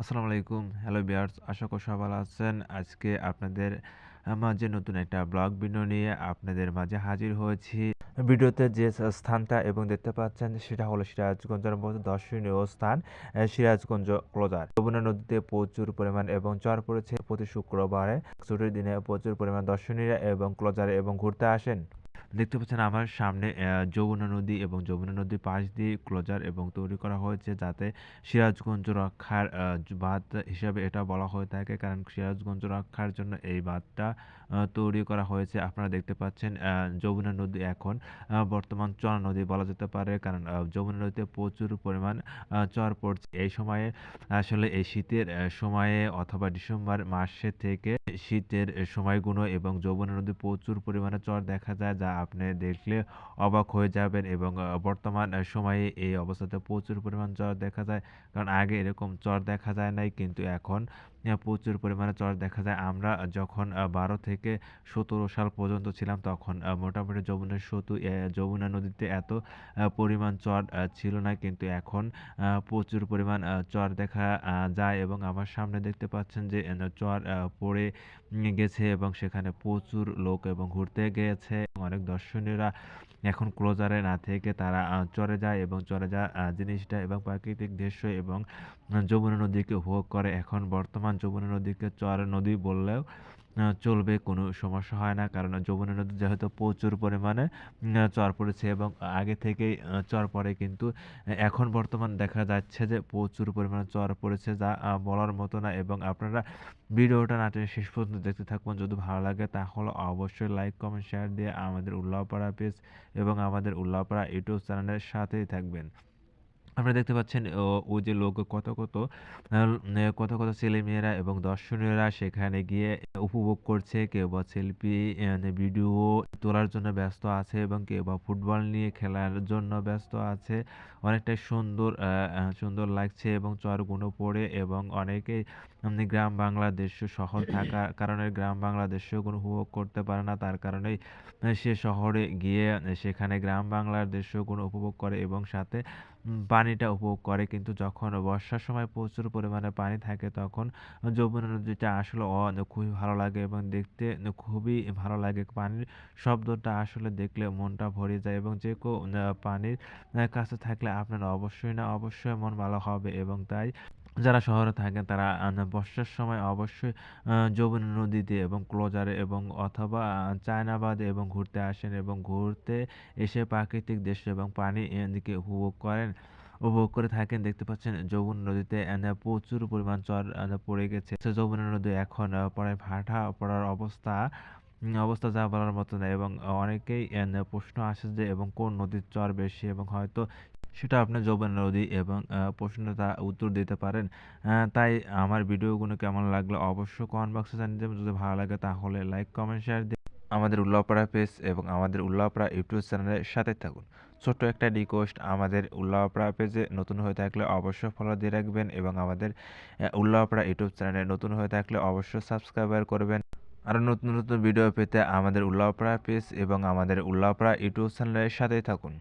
আসসালামু আলাইকুম। হ্যালো বিয়ার্স আশা করি সবাই ভালো আছেন। আজকে আপনাদের মাঝে নতুন একটা ব্লগ ভিডিও নিয়ে আপনাদের মাঝে হাজির হয়েছি। ভিডিওতে যে স্থানটা এবং দেখতে পাচ্ছেন সেটা হলো সিরাজগঞ্জের মধ্যে দর্শনীয় স্থান সিরাজগঞ্জ ক্লোজার যমুনা নদীতে প্রচুর পরিমাণ এবং চর পড়েছে। প্রতি শুক্রবারে ছুটির দিনে প্রচুর পরিমাণ দর্শনীরা এবং ক্লোজারে এবং ঘুরতে আসেন। দেখতে পাচ্ছেন আমার সামনে যমুনা নদী এবং যমুনা নদীর পাশ দিয়ে ক্লোজার এবং তৈরি করা হয়েছে যাতে সিরাজগঞ্জ রক্ষার বাঁধ হিসাবে এটা বলা হয়ে থাকে। কারণ সিরাজগঞ্জ রক্ষার জন্য এই বাঁধটা তৈরি করা হয়েছে। আপনারা দেখতে পাচ্ছেন যমুনা নদী এখন বর্তমান চর নদী বলা যেতে পারে। কারণ যমুনা নদীতে প্রচুর পরিমাণ চর পড়ছে। এই সময়ে, আসলে এই শীতের সময়ে অথবা ডিসেম্বর মাসে থেকে শীতের সময়গুলো এবং যমুনা নদী প্রচুর পরিমাণে চর দেখা যায়, যা আপনি দেখলে অবাক হয়ে যাবেন এবং বর্তমান সময়ে এই অবস্থাতে প্রচুর পরিমাণ জ্বর দেখা যায়। কারণ আগে এরকম জ্বর দেখা যায় নাই, কিন্তু এখন প্রচুর পরিমাণে চর দেখা যায়। আমরা যখন বারো থেকে সতেরো সাল পর্যন্ত ছিলাম তখন মোটামুটি যমুনা সেতু যমুনা নদীতে এত পরিমাণ চর ছিল না। কিন্তু এখন প্রচুর পরিমাণ চর দেখা যায় এবং আমার সামনে দেখতে পাচ্ছেন যে চর পড়ে গেছে এবং সেখানে প্রচুর লোক এবং ঘুরতে গিয়েছে। অনেক দর্শনীয়রা এখন ক্লোজারে না থেকে তারা চরে যায় এবং চরে যা জিনিসটা এবং প্রাকৃতিক দৃশ্য এবং যমুনা নদীকে উপভোগ করে। এখন বর্তমান যমুনা নদীকে চর নদী বললেও চলবে কোনো সমস্যা হয় না। কারণ যমুনা নদী যেহেতু প্রচুর পরিমাণে চর পড়েছে এবং আগে থেকেই চর পড়ে কিন্তু, এখন বর্তমান দেখা যাচ্ছে যে প্রচুর পরিমাণে চর পড়েছে যা বলার মতো না। এবং আপনারা ভিডিওটা না শেষ পর্যন্ত দেখতে থাকুন। যদি ভালো লাগে তাহলে অবশ্যই লাইক, কমেন্ট, শেয়ার দিয়ে আমাদের উল্লাহপাড়া পেজ এবং আমাদের উল্লাহপাড়া ইউটিউব চ্যানেলের সাথেই থাকবেন। আপনারা দেখতে পাচ্ছেন, ও- ওই যে লোক কত কত কত কত ছেলেমেয়েরা এবং দর্শনীয়রা সেখানে গিয়ে উপভোগ করছে। কেউ বা সেলফি ভিডিও তোলার জন্য ব্যস্ত আছে এবং কেউ বা ফুটবল নিয়ে খেলার জন্য ব্যস্ত আছে। অনেকটাই সুন্দর সুন্দর লাগছে এবং চরগুলো পড়ে এবং অনেকেই গ্রাম বাংলাদেশ শহর থাকার কারণে গ্রাম বাংলাদেশেও কোনো উপভোগ করতে পারে না। তার কারণেই সে শহরে গিয়ে সেখানে গ্রাম বাংলার দৃশ্যগুলো উপভোগ করে এবং সাথে পানিটা উপভোগ করে। কিন্তু যখন বর্ষার সময় প্রচুর পরিমাণে পানি থাকে, তখন যমুনা নদীটা আসলে অ- খুবই ভালো লাগে এবং দেখতে খুবই ভালো লাগে। পানির শব্দটা আসলে দেখলে মনটা ভরে যায় এবং যে কেউ পানির কাছে থাকলে আপনার অবশ্যই না, অবশ্যই মন ভালো হবে এবং তাই যারা শহরে থাকেন তারা বর্ষার সময় অবশ্যই যমুনা নদীতে এবং ক্লোজারে এবং অথবা চায়নাবাদে এবং ঘুরতে আসেন এবং ঘুরতে এসে প্রাকৃতিক দৃশ্য এবং পানি আহ, দিকে উপভোগ করেন উপভোগ করে থাকেন। দেখতে পাচ্ছেন যমুনা নদীতে প্রচুর পরিমাণ চর পড়ে গেছে। যমুনা নদী এখন প্রায় ভাটা পড়ার অবস্থা অবস্থা যা বলার মতো না এবং অনেকেই প্রশ্ন আসে যে এবং কোন নদীর চর বেশি এবং হয়তো সেটা আপনি নদী এবং প্রশ্নটা উত্তর দিতে পারেন। তাই আমার ভিডিওগুলো কেমন লাগল অবশ্যই কমেন্ট বক্সে জানিয়ে দেবেন। যদি ভালো লাগে তাহলে লাইক কমেন্ট শেয়ার দিয়ে আমাদের উল্লাপাড়া পেজ এবং আমাদের উল্লাপাড়া ইউটিউব চ্যানেলের সাথে থাকুন। ছোট্ট একটা রিকোয়েস্ট আমাদের উল্লাপাড়া পেজে নতুন হয়ে থাকলে অবশ্যই ফলো দিয়ে রাখবেন এবং আমাদের উল্লাপাড়া ইউটিউব চ্যানেলে নতুন হয়ে থাকলে অবশ্যই সাবস্ক্রাইবার করবেন। আরও নতুন নতুন ভিডিও পেতে আমাদের উল্লাপাড়া পেজ এবং আমাদের উল্লাপাড়া ইউটিউব চ্যানেলের সাথেই থাকুন।